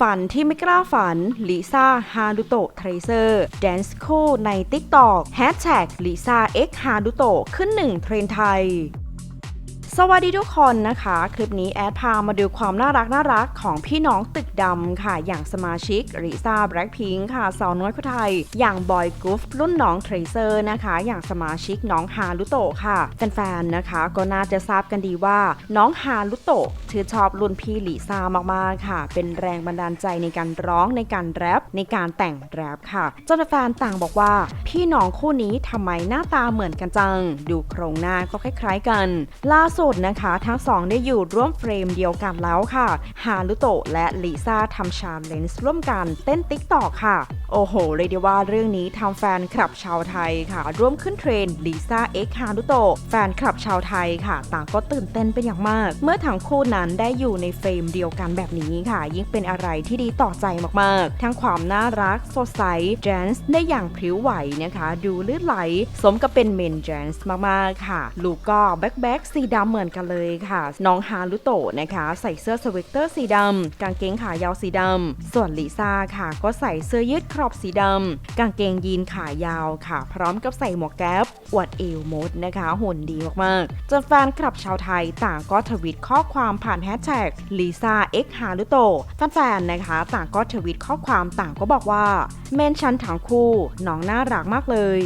ฝันที่ไม่กล้าฝันลิซ่าฮารุโตะเทรเซอร์แดนซ์คู่ใน TikTok แฮชแท็กลิซ่าเอ็กฮารุโตะขึ้นหนึ่งเทรนไทย สวัสดีทุกคนนะคะ คลิปนี้แอดพามาดูความน่ารักน่ารักของพี่น้องตึกดำค่ะ อย่างสมาชิกริซ่าแบล็คพิงค์ค่ะสาวน้อยคนไทย อย่างบอยกูฟรุ่นน้องเทรเซอร์นะคะ อย่างสมาชิกน้องฮารุโตะค่ะแฟนๆนะคะ ก็น่าจะทราบกันดีว่า น้องฮารุโตะถือชอบรุ่นพี่ลิซ่ามากๆค่ะ เป็นแรงบันดาลใจในการร้องในการแรปในการแต่งแรปค่ะจนแฟนต่างบอกว่า พี่น้องคู่นี้ทำไมหน้าตาเหมือนกันจัง ดูโครงหน้าก็คล้าย ๆ กันล่าสุดนะคะ ทั้งสองได้อยู่ร่วมเฟรมเดียวกันแล้วค่ะ ฮารุโตะและลิซ่าทำชาเลนจ์ร่วมกันเต้นติ๊กตอกค่ะ โอ้โหเลยดีว่าเรื่องนี้ทำแฟนคลับชาวไทยค่ะ ร่วมขึ้นเทรนด์ลิซ่าเอ็กฮารุโตะแฟนคลับชาวไทยค่ะ ต่างก็ตื่นเต้นเป็นอย่างมาก เมื่อทั้งคู่นั้นได้อยู่ในเฟรมเดียวกันแบบนี้ค่ะ ยิ่งเป็นอะไรที่ดีต่อใจมากๆ ทั้งความน่ารักสดใสแจนส์ได้อย่างพริ้วไหวนะคะ ดูลื่นไหล สมกับเป็นเมนแจนส์มากๆค่ะ ลูกก็แบ็คแบ็คสีดำเหมือนกันเลยค่ะ น้องฮารุโตะนะคะ ใส่เสื้อสเวกเตอร์สีดำกางเกงขายาวสีดำส่วนลิซ่าค่ะ ก็ใส่เสื้อยืดครอบสีดำกางเกงยีนขายาวค่ะ พร้อมกับใส่หมวกแก๊ปอวดเอวมดนะคะหุ่นดีมากๆจนแฟนคลับชาวไทยต่างก็ทวิตข้อความผ่านแฮชแท็กลิซ่าเอ็กฮารุโตแฟนๆนะคะ ต่างก็ทวิตข้อความต่างก็บอกว่าเมนชันทั้งคู่น้องน่ารักมากเลย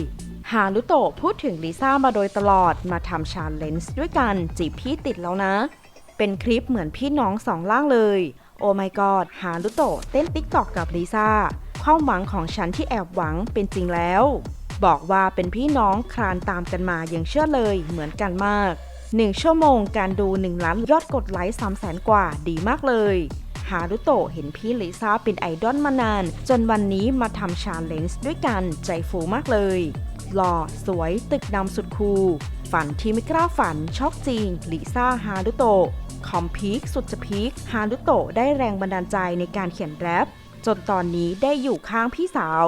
ฮารุโตะพูดถึงลิซ่ามาโดยตลอดมาทำชาเลนจ์ด้วยกันจีบพี่ติดแล้วนะ เป็นคลิปเหมือนพี่น้องสองล่างเลย โอ้ my god ฮารุโตะเต้นติ๊กตอกกับลิซ่าความหวังของฉันที่แอบหวังเป็นจริงแล้ว บอกว่าเป็นพี่น้องคลานตามกันมาอย่างเชื่อเลยเหมือนกันมาก 1 ชั่วโมงการดู 1 ล้านยอดกดไลค์3แสนกว่าดีมากเลยฮารุโตะเห็นพี่ลิซ่าเป็นไอดอลมานาน จนวันนี้มาทำชาเลนจ์ด้วยกันใจฟูมากเลย หล่อ สวย ตึกดำสุดคูล ฝันที่ไม่กล้าฝัน ช็อกจริงลิซ่าฮารุโตะคอมพีคสุดจะพีคฮารุโตะได้แรงบันดาลใจในการเขียนแรป จนตอนนี้ได้อยู่ข้างพี่สาว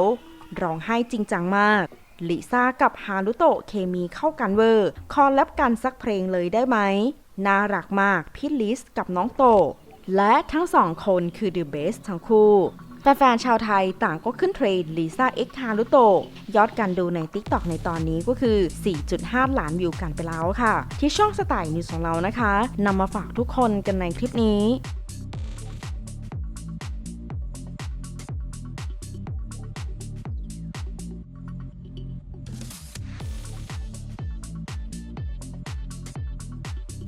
ร้องไห้จริงจังมากลิซ่ากับฮารุโตะเคมีเข้ากันเวอร์ คอลแลบกันสักเพลงเลยได้ไหม น่ารักมาก พี่ลิสกับน้องโต และทั้งสองคนคือ The Best ทั้งคู่ แฟนๆชาวไทยต่างก็ขึ้นเทรนลิซ่าเอ็กฮารุโตยอดการดูใน TikTok ในตอนนี้ก็คือ 4.5 ล้านวิวกันไปแล้วค่ะ ที่ช่องสไตล์นิวส์ของเรานะคะนำมาฝากทุกคนกันในคลิปนี้